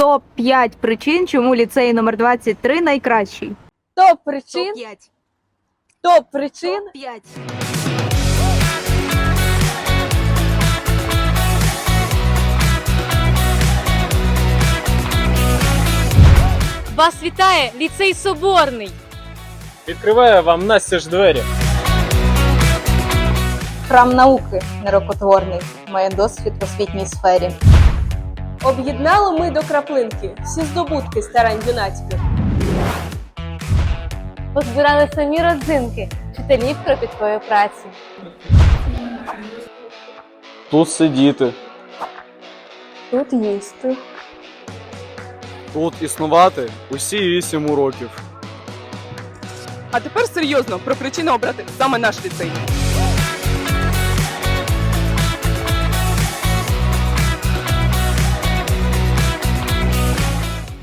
топ 5 причин, чому ліцей номер 23 найкращий. Топ причин, 5. топ причин. 5. Вас вітає ліцей Соборний. Відкриває вам настіж двері. Храм науки нерокотворний має досвід в освітній сфері. Об'єднали ми до краплинки всі здобутки старань юнацьких. Позбирали самі родзинки вчителів кропіткої праці. Тут сидіти, Тут їсти. тут існувати усі вісім уроків. А тепер серйозно про причину обрати саме наш ліцей.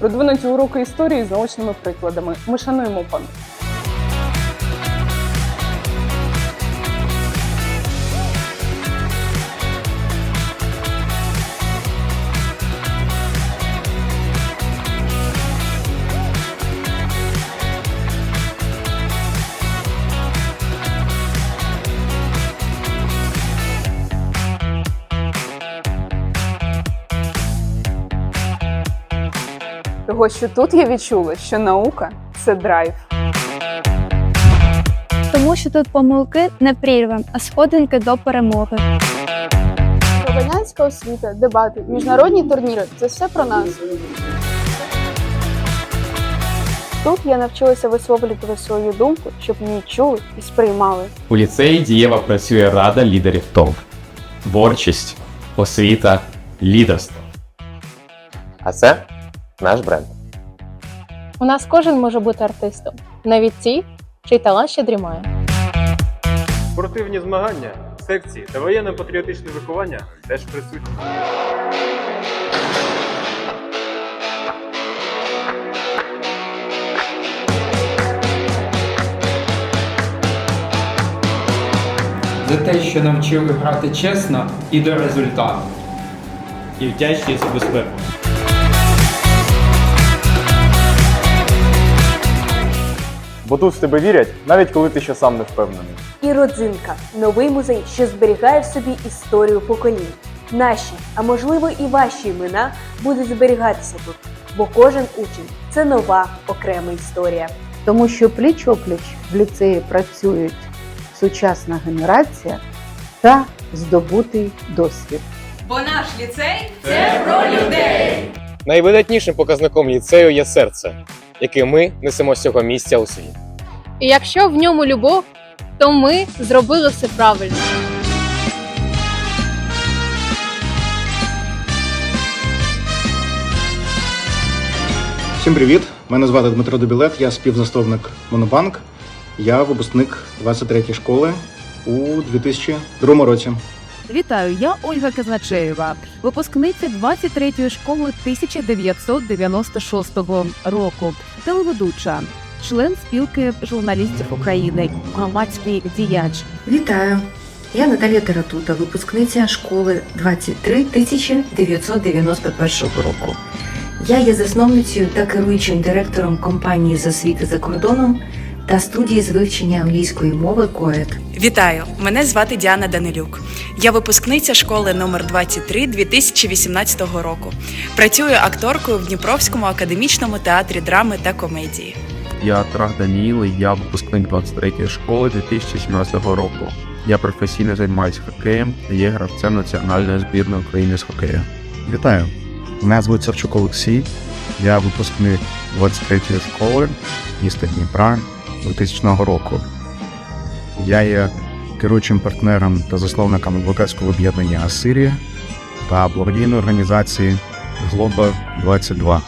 Продвинуті уроки історії з наочними прикладами. Ми шануємо пам'ять. Того, що тут я відчула, що наука це драйв. Тому що тут помилки не прірвем, а сходинки до перемоги. Громадянська освіта, дебати, міжнародні турніри це все про нас. Тут я навчилася висловлювати свою думку, щоб її чули і сприймали. У ліцеї дієво працює рада лідерів ТОВ. Творчість, освіта, лідерство. А це наш бренд. У нас кожен може бути артистом, навіть ті, чий талант ще дрімає. Спортивні змагання, секції та воєнно-патріотичне виховання теж присутні. за те, що навчили грати чесно і до результату. І вдячність безпеку. Бо тут в тебе вірять, навіть коли ти ще сам не впевнений. І родзинка новий музей, що зберігає в собі історію поколінь. Наші, а можливо і ваші імена будуть зберігатися тут, бо кожен учень це нова окрема історія. Тому що пліч опліч в ліцеї працюють сучасна генерація та здобутий досвід. Бо наш ліцей це про людей. Найвидатнішим показником ліцею є серце, яке ми несемо з цього місця у світ. І якщо в ньому любов, то ми зробили все правильно. Всім привіт! Мене звати Дмитро Дубілет, я співзасновник Монобанк. Я випускник 23-ї школи у 2002 році. Вітаю, я Ольга Казначеєва, випускниця 23-ї школи 1996 року, телеведуча, член спілки журналістів України, громадський діяч. Вітаю! Я Наталія Таратута, випускниця школи 23 1991 року. Я є засновницею та керуючим директором компанії з освіти за кордоном та студії з вивчення англійської мови КОЕД. Вітаю! Мене звати Діана Данилюк. Я випускниця школи номер 23 2018 року. Працюю акторкою в Дніпровському академічному театрі драми та комедії. Я Трах Даніїл, я випускник 23-ї школи 2017 року. Я професійно займаюся хокеєм та є гравцем національної збірної України з хокею. Вітаю! Мене звуть Савчук Олексій. Я випускник 23-ї школи міста Дніпра 2000 року. Я є керуючим партнером та засновником адвокатського об'єднання Асирія та благодійної організації Глоба 22.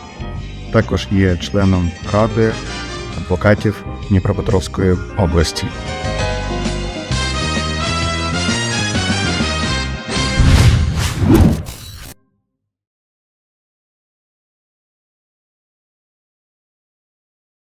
Також є членом Ради адвокатів Дніпропетровської області.